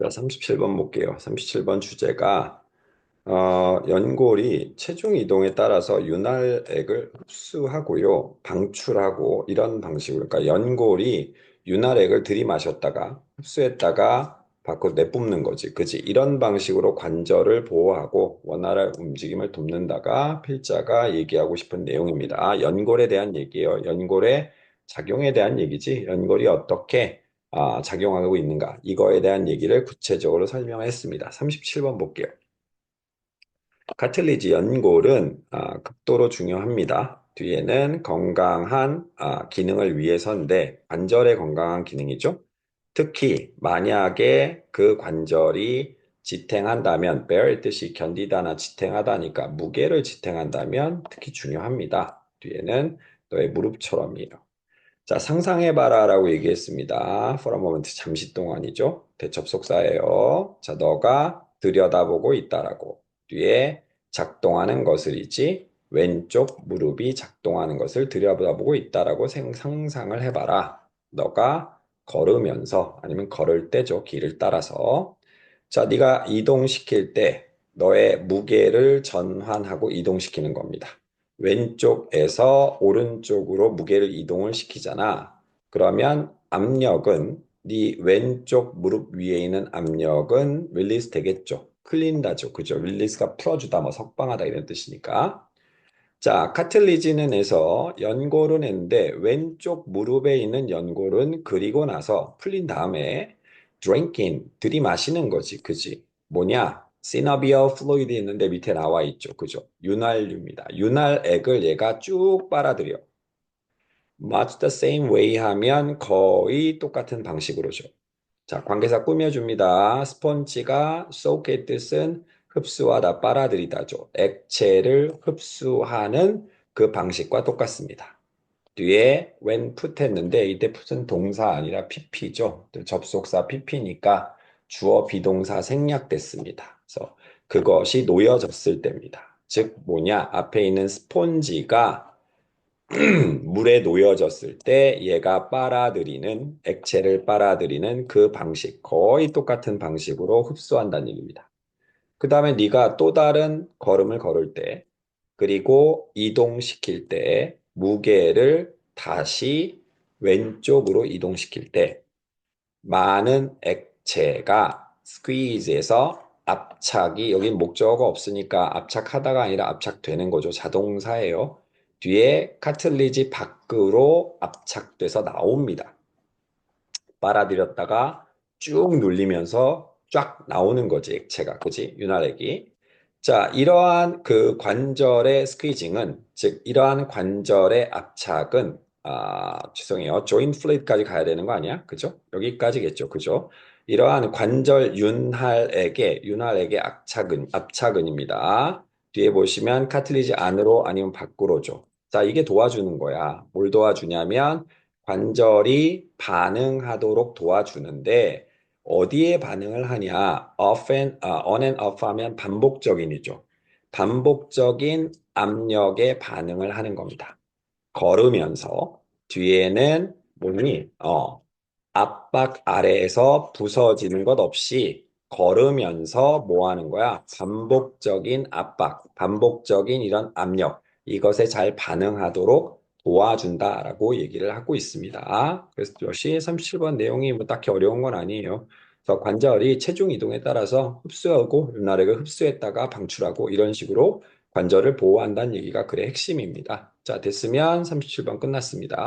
자, 37번 볼게요. 37번 주제가 어, 연골이 체중 이동에 따라서 윤활액을 흡수하고요, 방출하고 이런 방식으로 그러니까 연골이 윤활액을 들이마셨다가 흡수했다가 밖으로 내뿜는 거지. 그지? 이런 방식으로 관절을 보호하고 원활한 움직임을 돕는다가 필자가 얘기하고 싶은 내용입니다. 연골에 대한 얘기예요. 연골의 작용에 대한 얘기지. 연골이 어떻게 아, 작용하고 있는가? 이거에 대한 얘기를 구체적으로 설명했습니다. 37번 볼게요. 카틀리지 연골은 아, 극도로 중요합니다. 뒤에는 건강한 아, 기능을 위해서인데 관절의 건강한 기능이죠. 특히 만약에 그 관절이 지탱한다면 bear 뜻이 견디다나 지탱하다니까 무게를 지탱한다면 특히 중요합니다. 뒤에는 너의 무릎처럼이에요. 자, 상상해봐라라고 얘기했습니다. for a moment, 잠시 동안이죠. 대접속사예요. 자, 너가 들여다보고 있다라고. 뒤에 작동하는 것을이지 왼쪽 무릎이 작동하는 것을 들여다보고 있다라고 생- 상상을 해봐라. 너가 걸으면서 아니면 걸을 때죠. 길을 따라서. 자, 네가 이동시킬 때 너의 무게를 전환하고 이동시키는 겁니다. 왼쪽에서 오른쪽으로 무게를 이동을 시키잖아. 그러면 압력은 네 왼쪽 무릎 위에 있는 압력은 릴리스 되겠죠. 클린다죠. 그죠? 릴리스가 풀어주다, 뭐 석방하다 이런 뜻이니까. 자, 카틀리지는 해서 연골은 했는데 왼쪽 무릎에 있는 연골은 그리고 나서 풀린 다음에 drinking, 들이마시는 거지. 그지? 뭐냐? Synovial fluid 있는데 밑에 나와 있죠. 그죠? 윤활유입니다. 윤활액을 얘가 쭉 빨아들여. much the same way 하면 거의 똑같은 방식으로죠. 자, 관계사 꾸며줍니다. 스펀지가 soak의 뜻은 흡수하다, 빨아들이다죠. 액체를 흡수하는 그 방식과 똑같습니다. 뒤에 when put 했는데 이때 put은 동사 아니라 pp죠. 접속사 pp니까 주어 비동사 생략됐습니다. 그래서 그것이 놓여졌을 때입니다. 즉 뭐냐? 앞에 있는 스폰지가 물에 놓여졌을 때 얘가 빨아들이는 액체를 빨아들이는 그 방식 거의 똑같은 방식으로 흡수한다는 얘기입니다. 그 다음에 네가 또 다른 걸음을 걸을 때 그리고 이동시킬 때 무게를 다시 왼쪽으로 이동시킬 때 많은 액체가 스퀴즈에서 압착이 여기 목적어가 없으니까 압착하다가 아니라 압착되는 거죠. 자동사예요. 뒤에 카틀리지 밖으로 압착돼서 나옵니다. 빨아들였다가 쭉 눌리면서 쫙 나오는 거지 액체가. 그지? 윤활액이. 자 이러한 그 관절의 스퀴징은 즉 이러한 관절의 압착은 아 죄송해요. 조인 플레이트까지 가야 되는 거 아니야? 그죠? 여기까지겠죠. 그죠 이러한 관절 윤활액의 윤활액의 압착은 압착은입니다 뒤에 보시면 카틀리지 안으로 아니면 밖으로죠 자 이게 도와주는 거야 뭘 도와주냐면 관절이 반응하도록 도와주는데 어디에 반응을 하냐? off and, 아, on and off 하면 반복적인이죠. 반복적인 압력에 반응을 하는 겁니다. 걸으면서 뒤에는 뭐니? 어, 압박 아래에서 부서지는 것 없이 걸으면서 뭐 하는 거야? 반복적인 압박, 반복적인 이런 압력, 이것에 잘 반응하도록 도와준다라고 얘기를 하고 있습니다. 그래서 역시 37번 내용이 뭐 딱히 어려운 건 아니에요. 그래서 관절이 체중 이동에 따라서 흡수하고 윤활액을 흡수했다가 방출하고 이런 식으로 관절을 보호한다는 얘기가 글의 핵심입니다. 자, 됐으면 37번 끝났습니다.